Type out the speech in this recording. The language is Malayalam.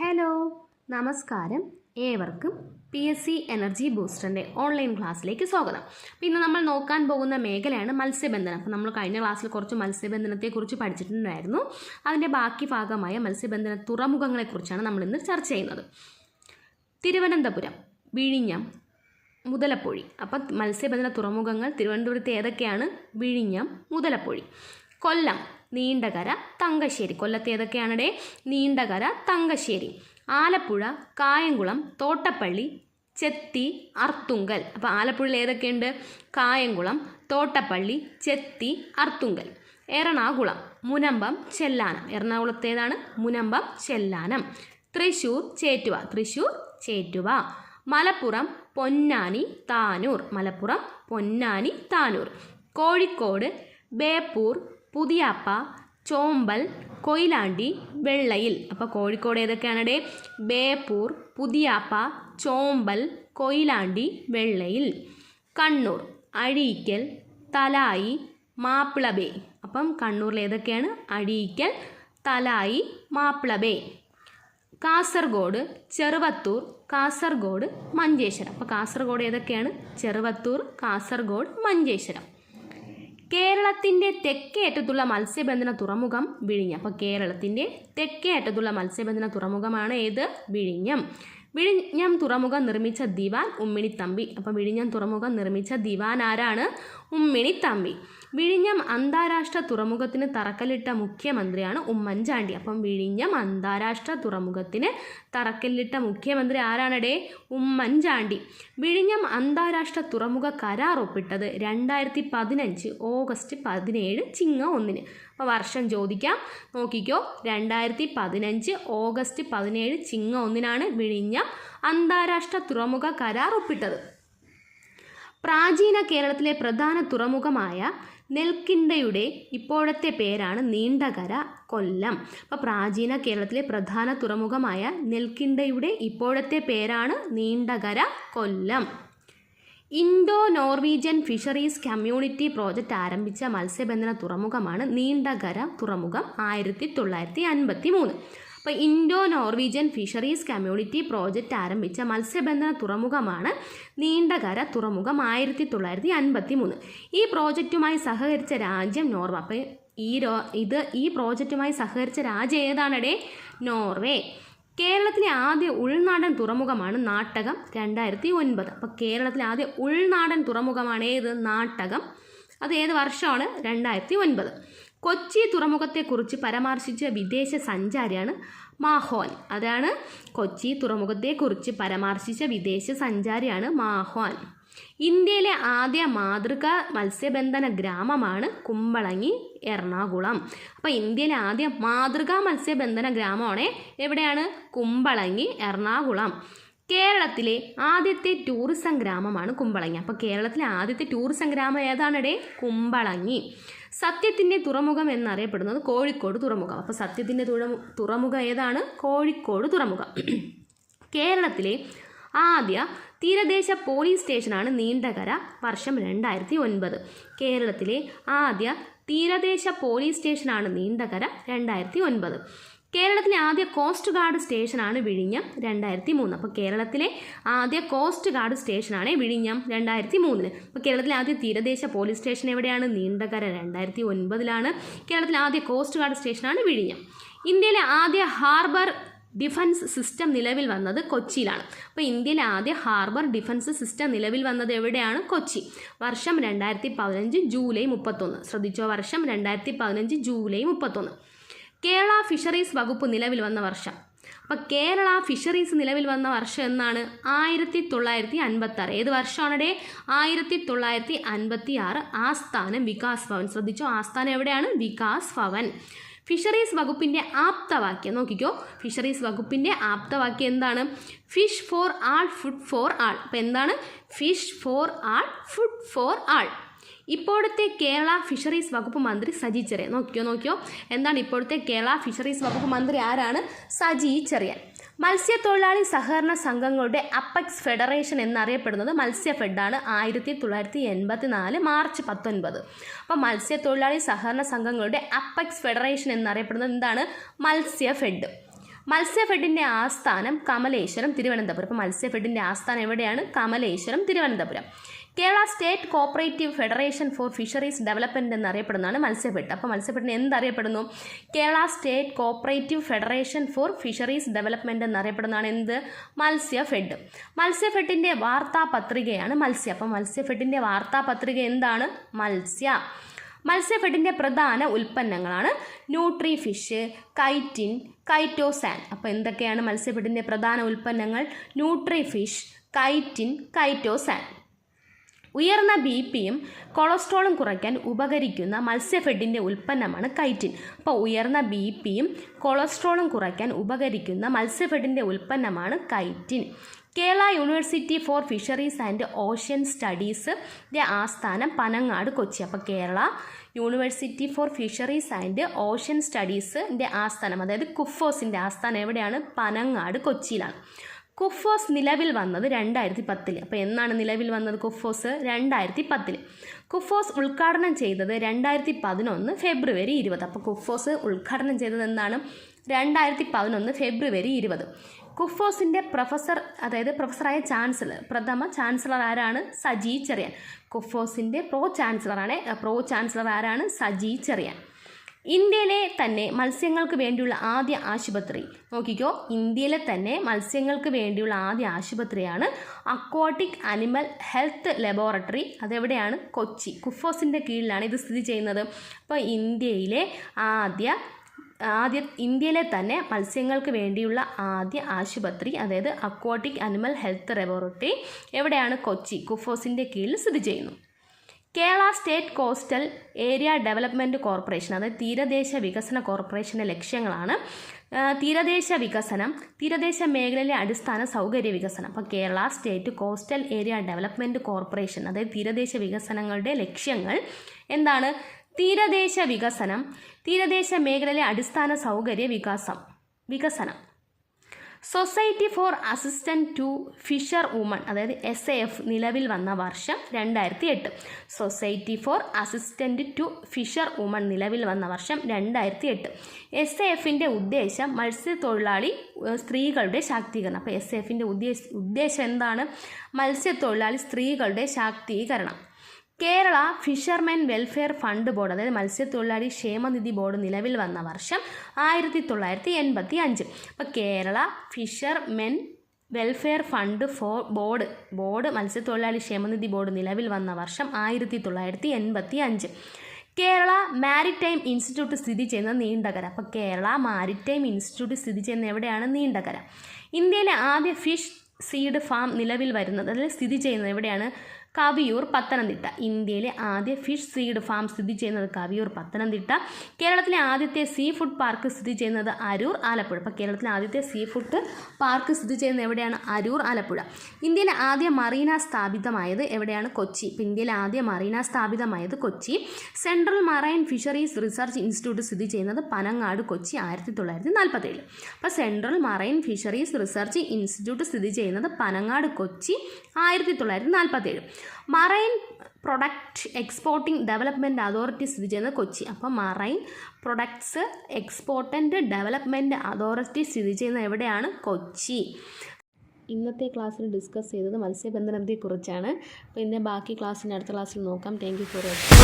ഹലോ നമസ്കാരം. ഏവർക്കും പി എസ് സി എനർജി ബൂസ്റ്ററിന്റെ ഓൺലൈൻ ക്ലാസ്സിലേക്ക് സ്വാഗതം. ഇന്ന് നമ്മൾ നോക്കാൻ പോകുന്ന മേഖലയാണ് മത്സ്യബന്ധനം. അപ്പോൾ നമ്മൾ കഴിഞ്ഞ ക്ലാസ്സിൽ കുറച്ച് മത്സ്യബന്ധനത്തെക്കുറിച്ച് പഠിച്ചിട്ടുണ്ടായിരുന്നു. അതിന്റെ ബാക്കി ഭാഗമായ മത്സ്യബന്ധന തുറമുഖങ്ങളെക്കുറിച്ചാണ് നമ്മൾ ഇന്ന് ചർച്ച ചെയ്യുന്നത്. തിരുവനന്തപുരം വിഴിഞ്ഞം മുതലപ്പൊഴി. അപ്പം മത്സ്യബന്ധന തുറമുഖങ്ങൾ തിരുവനന്തപുരത്ത് ഏതൊക്കെയാണ്? വിഴിഞ്ഞം മുതലപ്പൊഴി. കൊല്ലം നീണ്ടകര തങ്കശ്ശേരി. കൊല്ലത്ത് ഏതൊക്കെയാണടേ? നീണ്ടകര തങ്കശ്ശേരി. ആലപ്പുഴ കായംകുളം തോട്ടപ്പള്ളി ചെത്തി അർത്തുങ്കൽ. അപ്പോൾ ആലപ്പുഴയിൽ ഏതൊക്കെയുണ്ട്? കായംകുളം തോട്ടപ്പള്ളി ചെത്തി അർത്തുങ്കൽ. എറണാകുളം മുനമ്പം ചെല്ലാനം. എറണാകുളത്തേതാണ് മുനമ്പം ചെല്ലാനം. തൃശ്ശൂർ ചേറ്റുവ. തൃശ്ശൂർ ചേറ്റുവ. മലപ്പുറം പൊന്നാനി താനൂർ. മലപ്പുറം പൊന്നാനി താനൂർ. കോഴിക്കോട് ബേപ്പൂർ പുതിയാപ്പ ചോമ്പൽ കൊയിലാണ്ടി വെള്ളയിൽ. അപ്പോൾ കോഴിക്കോട് ഏതൊക്കെയാണടേ? ബേപ്പൂർ പുതിയാപ്പ ചോമ്പൽ കൊയിലാണ്ടി വെള്ളയിൽ. കണ്ണൂർ അഴീക്കൽ തലായി മാപ്പിള ബേ അപ്പം കണ്ണൂരിൽ ഏതൊക്കെയാണ്? അഴീക്കൽ തലായി മാപ്പിള ബേ കാസർഗോഡ് ചെറുവത്തൂർ കാസർഗോഡ് മഞ്ചേശ്വരം. അപ്പോൾ കാസർഗോഡ് ഏതൊക്കെയാണ്? ചെറുവത്തൂർ കാസർഗോഡ് മഞ്ചേശ്വരം. കേരളത്തിന്റെ തെക്കേ അറ്റത്തുള്ള മത്സ്യബന്ധന തുറമുഖം വിഴിഞ്ഞം. അപ്പോൾ കേരളത്തിന്റെ തെക്കേ അറ്റത്തുള്ള മത്സ്യബന്ധന തുറമുഖമാണ് ഏത്? വിഴിഞ്ഞം. വിഴിഞ്ഞം തുറമുഖം നിർമ്മിച്ച ദിവാൻ ഉമ്മിണിത്തമ്പി. അപ്പം വിഴിഞ്ഞം തുറമുഖം നിർമ്മിച്ച ദിവാൻ ആരാണ്? ഉമ്മിണിത്തമ്പി. വിഴിഞ്ഞം അന്താരാഷ്ട്ര തുറമുഖത്തിന് തറക്കല്ലിട്ട മുഖ്യമന്ത്രിയാണ് ഉമ്മൻചാണ്ടി. അപ്പം വിഴിഞ്ഞം അന്താരാഷ്ട്ര തുറമുഖത്തിന് തറക്കല്ലിട്ട മുഖ്യമന്ത്രി ആരാണടേ? ഉമ്മൻചാണ്ടി. വിഴിഞ്ഞം അന്താരാഷ്ട്ര തുറമുഖ കരാർ ഒപ്പിട്ടത് രണ്ടായിരത്തി പതിനഞ്ച് ഓഗസ്റ്റ് പതിനേഴ് ചിങ്ങ ഒന്നിന്. അപ്പോൾ വർഷം ചോദിക്കാം. നോക്കിക്കോ. രണ്ടായിരത്തി പതിനഞ്ച് ഓഗസ്റ്റ് പതിനേഴ് ചിങ്ങ ഒന്നിനാണ് വിഴിഞ്ഞം അന്താരാഷ്ട്ര തുറമുഖ കരാർ ഒപ്പിട്ടത്. പ്രാചീന കേരളത്തിലെ പ്രധാന തുറമുഖമായ നെൽക്കിണ്ടയുടെ ഇപ്പോഴത്തെ പേരാണ് നീണ്ടകര കൊല്ലം. അപ്പോൾ പ്രാചീന കേരളത്തിലെ പ്രധാന തുറമുഖമായ നെൽക്കിണ്ടയുടെ ഇപ്പോഴത്തെ പേരാണ് Neendakara Kollam. Indo Norwegian fisheries community project ആരംഭിച്ച മത്സ്യബന്ധന തുറമുഖമാണ് നീണ്ടകര തുറമുഖം ആയിരത്തി തൊള്ളായിരത്തി അൻപത്തി മൂന്ന് അപ്പോൾ Indo Norwegian fisheries community project ആരംഭിച്ച മത്സ്യബന്ധന തുറമുഖമാണ് നീണ്ടകര തുറമുഖം ആയിരത്തി തൊള്ളായിരത്തി അൻപത്തി മൂന്ന് ഈ പ്രോജക്റ്റുമായി സഹകരിച്ച രാജ്യം നോർവ. അപ്പോൾ ഈ രോ ഇത് ഈ പ്രോജക്റ്റുമായി സഹകരിച്ച രാജ്യം ഏതാണടേ? നോർവേ. കേരളത്തിലെ ആദ്യ ഉൾനാടൻ തുറമുഖമാണ് നാട്ടകം രണ്ടായിരത്തി ഒൻപത്. അപ്പോൾ കേരളത്തിലെ ആദ്യ ഉൾനാടൻ തുറമുഖമാണ് ഏത് നാട്ടകം. അത് ഏത് വർഷമാണ്? രണ്ടായിരത്തി ഒൻപത്. കൊച്ചി തുറമുഖത്തെക്കുറിച്ച് പരാമർശിച്ച വിദേശ സഞ്ചാരിയാണ് മാഹോൻ. അതാണ് കൊച്ചി തുറമുഖത്തെക്കുറിച്ച് പരാമർശിച്ച വിദേശ സഞ്ചാരിയാണ് മാഹോൻ. ഇന്ത്യയിലെ ആദ്യ മാതൃക മത്സ്യബന്ധന ഗ്രാമമാണ് കുമ്പളങ്ങി എറണാകുളം. അപ്പോൾ ഇന്ത്യയിലെ ആദ്യ മാതൃകാ മത്സ്യബന്ധന ഗ്രാമമാണ് എവിടെയാണ്? കുമ്പളങ്ങി എറണാകുളം. കേരളത്തിലെ ആദ്യത്തെ ടൂറിസം ഗ്രാമമാണ് കുമ്പളങ്ങി. അപ്പോൾ കേരളത്തിലെ ആദ്യത്തെ ടൂറിസം ഗ്രാമം ഏതാണിടെ? കുമ്പളങ്ങി. സത്യത്തിന്റെ തുറമുഖം എന്നറിയപ്പെടുന്നത് കോഴിക്കോട് തുറമുഖം. അപ്പോൾ സത്യത്തിന്റെ തുറമുഖം ഏതാണ്? കോഴിക്കോട് തുറമുഖം. കേരളത്തിലെ ആദ്യ തീരദേശ പോലീസ് സ്റ്റേഷനാണ് നീണ്ടകര വർഷം രണ്ടായിരത്തി ഒൻപത് കേരളത്തിലെ ആദ്യ തീരദേശ പോലീസ് സ്റ്റേഷനാണ് നീണ്ടകര രണ്ടായിരത്തി ഒൻപത് കേരളത്തിലെ ആദ്യ കോസ്റ്റ് ഗാർഡ് സ്റ്റേഷനാണ് വിഴിഞ്ഞം രണ്ടായിരത്തി മൂന്ന് അപ്പോൾ കേരളത്തിലെ ആദ്യ കോസ്റ്റ് ഗാർഡ് സ്റ്റേഷനാണ് വിഴിഞ്ഞം രണ്ടായിരത്തി മൂന്നിന് അപ്പോൾ കേരളത്തിലെ ആദ്യ തീരദേശ പോലീസ് സ്റ്റേഷൻ എവിടെയാണ്? നീണ്ടകര രണ്ടായിരത്തി ഒൻപതിലാണ് കേരളത്തിലെ ആദ്യ കോസ്റ്റ് ഗാർഡ് സ്റ്റേഷനാണ് വിഴിഞ്ഞം. ഇന്ത്യയിലെ ആദ്യ ഹാർബർ ഡിഫൻസ് സിസ്റ്റം നിലവിൽ വന്നത് കൊച്ചിയിലാണ്. അപ്പോൾ ഇന്ത്യയിലെ ആദ്യ ഹാർബർ ഡിഫൻസ് സിസ്റ്റം നിലവിൽ വന്നത് എവിടെയാണ്? കൊച്ചി. വർഷം രണ്ടായിരത്തി പതിനഞ്ച് ജൂലൈ മുപ്പത്തൊന്ന്. ശ്രദ്ധിച്ചോ? വർഷം രണ്ടായിരത്തി പതിനഞ്ച് ജൂലൈ മുപ്പത്തൊന്ന്. കേരള ഫിഷറീസ് വകുപ്പ് നിലവിൽ വന്ന വർഷം. അപ്പോൾ കേരള ഫിഷറീസ് നിലവിൽ വന്ന വർഷം എന്നാണ്? ആയിരത്തി തൊള്ളായിരത്തി അൻപത്തി ആറ് ഏത് വർഷമാണടേ? ആയിരത്തി തൊള്ളായിരത്തി അൻപത്തി ആറ് ആസ്ഥാനം വികാസ് ഭവൻ. ശ്രദ്ധിച്ചോ? ആസ്ഥാനം എവിടെയാണ്? വികാസ് ഭവൻ. ഫിഷറീസ് വകുപ്പിന്റെ ആപ്തവാക്യം. നോക്കിക്കോ. ഫിഷറീസ് വകുപ്പിന്റെ ആപ്തവാക്യം എന്താണ്? Fish for all food for all. അപ്പോൾ എന്താണ്? Fish for all food for all. ഇപ്പോഴത്തെ കേരള ഫിഷറീസ് വകുപ്പ് മന്ത്രി സജി ചെറിയൻ. നോക്കിയോ നോക്കിയോ? എന്താണ് ഇപ്പോഴത്തെ കേരള ഫിഷറീസ് വകുപ്പ് മന്ത്രി ആരാണ്? സജി ചെറിയൻ. മത്സ്യത്തൊഴിലാളി സഹകരണ സംഘങ്ങളുടെ അപ്പക്സ് ഫെഡറേഷൻ എന്നറിയപ്പെടുന്നത് മത്സ്യഫെഡാണ് ആയിരത്തി തൊള്ളായിരത്തി എൺപത്തി നാല് മാർച്ച് പത്തൊൻപത്. അപ്പോൾ മത്സ്യത്തൊഴിലാളി സഹകരണ സംഘങ്ങളുടെ അപ്പക്സ് ഫെഡറേഷൻ എന്നറിയപ്പെടുന്നത് എന്താണ്? മത്സ്യ ഫെഡ്. മത്സ്യ മത്സ്യഫെഡിന്റെ ആസ്ഥാനം കമലേശ്വരം തിരുവനന്തപുരം. അപ്പോൾ മത്സ്യഫെഡിന്റെ ആസ്ഥാനം എവിടെയാണ്? Kamaleswaram Thiruvananthapuram. Kerala state cooperative federation for fisheries development എന്നറിയപ്പെടുന്നതാണ് Matsyafed അപ്പോൾ മത്സ്യഫെഡിന് എന്തറിയപ്പെടുന്നു? Kerala state cooperative federation for fisheries development എന്നറിയപ്പെടുന്നതാണ് എന്ത്? മത്സ്യഫെഡ്. മത്സ്യഫെഡിന്റെ വാർത്താപത്രികയാണ് മത്സ്യ. അപ്പോൾ മത്സ്യഫെഡിന്റെ വാർത്താപത്രിക എന്താണ്? മത്സ്യ. മത്സ്യഫെഡിന്റെ പ്രധാന ഉൽപ്പന്നങ്ങളാണ് ന്യൂട്രി ഫിഷ് കൈറ്റിൻ കൈറ്റോസാൻ. അപ്പോൾ എന്തൊക്കെയാണ് മത്സ്യഫെഡിന്റെ പ്രധാന ഉൽപ്പന്നങ്ങൾ? Nutri fish chitin chitosan. ഉയർന്ന ബി പിയും കൊളസ്ട്രോളും കുറയ്ക്കാൻ ഉപകരിക്കുന്ന മത്സ്യഫെഡിന്റെ ഉൽപ്പന്നമാണ് കൈറ്റിൻ. അപ്പോൾ ഉയർന്ന ബി പിയും കൊളസ്ട്രോളും കുറയ്ക്കാൻ ഉപകരിക്കുന്ന മത്സ്യഫെഡിന്റെ ഉൽപ്പന്നമാണ് chitin. Kerala university for fisheries and ocean സ്റ്റഡീസിന്റെ ആസ്ഥാനം പനങ്ങാട് കൊച്ചി. അപ്പോൾ Kerala university for fisheries and ocean സ്റ്റഡീസിന്റെ ആസ്ഥാനം അതായത് കുഫോസിന്റെ ആസ്ഥാനം എവിടെയാണ്? പനങ്ങാട് കൊച്ചിയിലാണ്. കുഫോസ് നിലവിൽ വന്നത് രണ്ടായിരത്തി പത്തിൽ അപ്പോൾ എന്നാണ് നിലവിൽ വന്നത് കുഫോസ്? രണ്ടായിരത്തി പത്തിൽ കുഫോസ് ഉദ്ഘാടനം ചെയ്തത് രണ്ടായിരത്തി പതിനൊന്ന് ഫെബ്രുവരി ഇരുപത്. അപ്പോൾ കുഫോസ് ഉദ്ഘാടനം ചെയ്തത് എന്നാണ്? രണ്ടായിരത്തി പതിനൊന്ന് ഫെബ്രുവരി ഇരുപത്. കുഫോസിന്റെ പ്രൊഫസർ അതായത് പ്രൊഫസറായ ചാൻസലർ പ്രഥമ ചാൻസലർ ആരാണ്? സജി ചെറിയാൻ. കുഫോസിന്റെ പ്രോ ചാൻസലറാണ് പ്രോ ചാൻസലർ ആരാണ്? സജി ചെറിയാൻ. ഇന്ത്യയിലെ തന്നെ മത്സ്യങ്ങൾക്ക് വേണ്ടിയുള്ള ആദ്യ ആശുപത്രി. നോക്കിക്കോ ഇന്ത്യയിലെ തന്നെ മത്സ്യങ്ങൾക്ക് വേണ്ടിയുള്ള ആദ്യ ആശുപത്രിയാണ് അക്വാട്ടിക് അനിമൽ ഹെൽത്ത് ലബോറട്ടറി. അതെവിടെയാണ്? കൊച്ചി. കുഫോസിന്റെ കീഴിലാണ് ഇത് സ്ഥിതി ചെയ്യുന്നത്. അപ്പോൾ ഇന്ത്യയിലെ ആദ്യ ആദ്യ ഇന്ത്യയിലെ തന്നെ മത്സ്യങ്ങൾക്ക് വേണ്ടിയുള്ള ആദ്യ ആശുപത്രി അതായത് അക്വാട്ടിക് അനിമൽ ഹെൽത്ത് ലബോറട്ടറി എവിടെയാണ്? കൊച്ചി. കുഫോസിന്റെ കീഴിൽ സ്ഥിതി ചെയ്യുന്നു. Kerala state coastal area development corporation അതായത് തീരദേശ വികസന കോർപ്പറേഷന്റെ ലക്ഷ്യങ്ങളാണ്. തീരദേശ വികസനം തീരദേശ മേഖലയിലെ അടിസ്ഥാന സൗകര്യ വികസനം. അപ്പോൾ Kerala state coastal area development corporation അതായത് തീരദേശ വികസനങ്ങളുടെ ലക്ഷ്യങ്ങൾ എന്താണ്? തീരദേശ വികസനം തീരദേശ മേഖലയിലെ അടിസ്ഥാന സൗകര്യ വികാസം വികസനം. Society for assistant to fisher woman അതായത് എസ് എ എഫ് നിലവിൽ വന്ന വർഷം രണ്ടായിരത്തി എട്ട് society for assistant to fisher woman നിലവിൽ വന്ന വർഷം രണ്ടായിരത്തി എട്ട് എസ് എ എഫിന്റെ ഉദ്ദേശം മത്സ്യത്തൊഴിലാളി സ്ത്രീകളുടെ ശാക്തീകരണം. അപ്പോൾ എസ് എഫിന്റെ ഉദ്ദേശം ഉദ്ദേശം എന്താണ്? മത്സ്യത്തൊഴിലാളി സ്ത്രീകളുടെ ശാക്തീകരണം. Kerala fishermen welfare fund board അതായത് മത്സ്യത്തൊഴിലാളി ക്ഷേമനിധി ബോർഡ് നിലവിൽ വന്ന വർഷം ആയിരത്തി തൊള്ളായിരത്തി എൺപത്തി അഞ്ച് അപ്പോൾ Kerala fishermen welfare fund for board board മത്സ്യത്തൊഴിലാളി ക്ഷേമനിധി ബോർഡ് നിലവിൽ വന്ന വർഷം ആയിരത്തി തൊള്ളായിരത്തി എൺപത്തി അഞ്ച് കേരള മാരിടൈം ഇൻസ്റ്റിറ്റ്യൂട്ട് സ്ഥിതി ചെയ്യുന്ന നീണ്ടകര. അപ്പോൾ കേരള മാരിടൈം ഇൻസ്റ്റിറ്റ്യൂട്ട് സ്ഥിതി ചെയ്യുന്ന എവിടെയാണ്? നീണ്ടകര. ഇന്ത്യയിലെ ആദ്യ ഫിഷ് സീഡ് ഫാം നിലവിൽ വരുന്നത് അതിൽ സ്ഥിതി ചെയ്യുന്നത് എവിടെയാണ്? കവിയൂർ പത്തനംതിട്ട. ഇന്ത്യയിലെ ആദ്യ ഫിഷ് സീഡ് ഫാം സ്ഥിതി ചെയ്യുന്നത് കവിയൂർ പത്തനംതിട്ട. കേരളത്തിലെ ആദ്യത്തെ സീ ഫുഡ് പാർക്ക് സ്ഥിതി ചെയ്യുന്നത് അരൂർ ആലപ്പുഴ. അപ്പോൾ കേരളത്തിലെ ആദ്യത്തെ സീ ഫുഡ് പാർക്ക് സ്ഥിതി ചെയ്യുന്നത് എവിടെയാണ്? അരൂർ ആലപ്പുഴ. ഇന്ത്യയിലെ ആദ്യ മറീന സ്ഥാപിതമായത് എവിടെയാണ്? കൊച്ചി. ഇപ്പം ഇന്ത്യയിലെ ആദ്യ മറീന സ്ഥാപിതമായത് Kochi. Central marine fisheries research institute സ്ഥിതി ചെയ്യുന്നത് പനങ്ങാട് കൊച്ചി ആയിരത്തി തൊള്ളായിരത്തി നാൽപ്പത്തേഴ് അപ്പോൾ central marine fisheries research institute സ്ഥിതി ചെയ്യുന്നത് പനങ്ങാട് കൊച്ചി ആയിരത്തി തൊള്ളായിരത്തി നാൽപ്പത്തേഴ് marine product exporting development authority സ്ഥിതി ചെയ്യുന്നത് കൊച്ചി. അപ്പോൾ marine products export and development authority സ്ഥിതി ചെയ്യുന്നത് എവിടെയാണ്? കൊച്ചി. ഇന്നത്തെ ക്ലാസ്സിൽ ഡിസ്കസ് ചെയ്തത് മത്സ്യബന്ധനത്തെക്കുറിച്ചാണ് അപ്പോൾ ഇതിന്റെ ബാക്കി ക്ലാസ്സിന്റെ അടുത്ത ക്ലാസ്സിൽ നോക്കാം. Thank you for watching